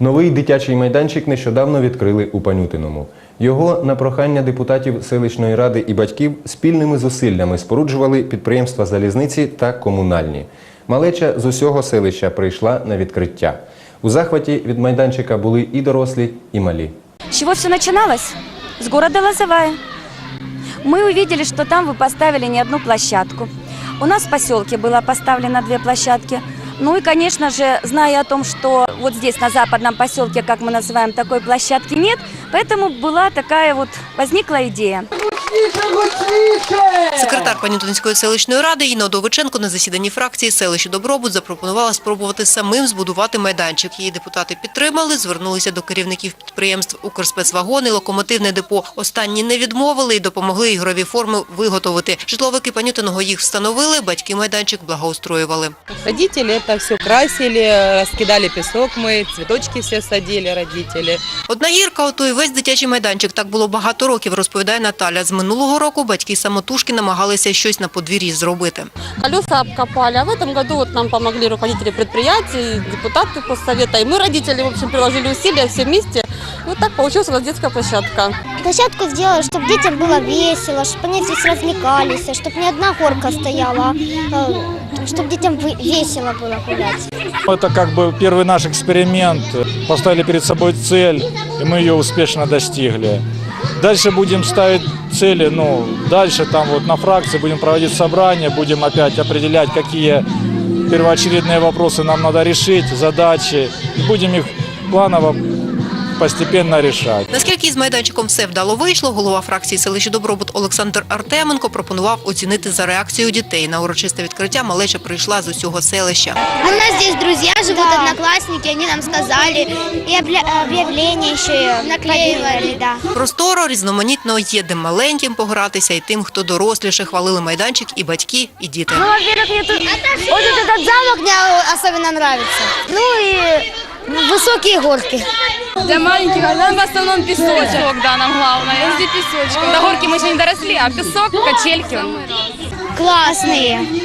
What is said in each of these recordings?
Новий дитячий майданчик нещодавно відкрили у Панютиному. Його на прохання депутатів селищної ради і батьків спільними зусиллями споруджували підприємства залізниці та комунальні. Малеча з усього селища прийшла на відкриття. У захваті від майданчика були і дорослі, і малі. С чего все начиналось? С города Лозовая. Мы увидели, что там вы поставили не одну площадку. У нас в поселке было поставлено две площадки. Ну и, конечно же, зная о том, что вот здесь, на западном поселке, как мы называем, такой площадки нет, поэтому была такая вот, возникла идея. Секретар Панютинської селищної ради Інна Довиченко на засіданні фракції селищі Добробут запропонувала спробувати самим збудувати майданчик. Її депутати підтримали, звернулися до керівників підприємств «Укрспецвагони», «Локомотивне депо». Останні не відмовили і допомогли ігрові форми виготовити. Житловики Панютиного їх встановили, батьки майданчик благоустроювали. Родители это все красили, раскидали песок мы, цветочки все садили родители. Одна гірка, ото і весь дитячий майданчик. Так було багато років, розповідає Наталя. З минулого року батьки самотужки намагалися щось на подвір'ї зробити. Колеса обкопали, а в этом году вот нам помогли руководители предприятий, депутаты постсовета, и мы, родители, в общем, приложили усилия все вместе. Вот так получилась у нас детская площадка. Площадку сделала, чтобы детям было весело, чтобы они здесь развлекались, чтобы не одна горка стояла, чтобы детям весело было гулять. Это как бы первый наш эксперимент. Поставили перед собой цель, и мы ее успешно достигли. Дальше будем ставить цели, ну, дальше там вот на фракции будем проводить собрания, будем опять определять, какие первоочередные вопросы нам надо решить, задачи, и будем их планово постепенно решать. Наскільки із майданчиком все вдало вийшло, голова фракції селища Добробут Олександр Артеменко пропонував оцінити за реакцією дітей. На урочисте відкриття малеча прийшла з усього селища. У нас здесь друзья живут, одноклассники, они нам сказали, и обля- объявление еще наклеивали, да. Просторо, різноманітно є де маленьким погратися, і тим, хто доросліше хвалили майданчик, і батьки, і діти. Ну, во-первых, мне тут... Вот этот замок мне особенно нравится. Ну и высокие горки. Для маленьких, а нам в основном песочек. да, нам главное. Везде песочек. До горки мы еще не доросли, а песок, качельки. Классные.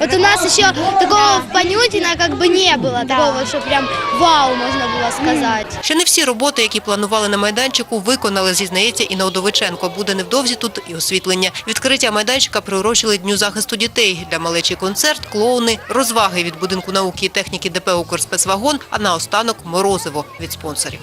Вот у нас еще такого в Панютино как бы не было, такого, что прям вау, можно было сказать. Ще не всі роботи, які планували на майданчику, виконали, зізнається Інна Удовиченко. Буде невдовзі тут і освітлення. Відкриття майданчика приурочили Дню захисту дітей. Для малечий концерт, клоуни, розваги від будинку науки і техніки ДП «Укрспецвагон», а наостанок – морозиво від спонсорів.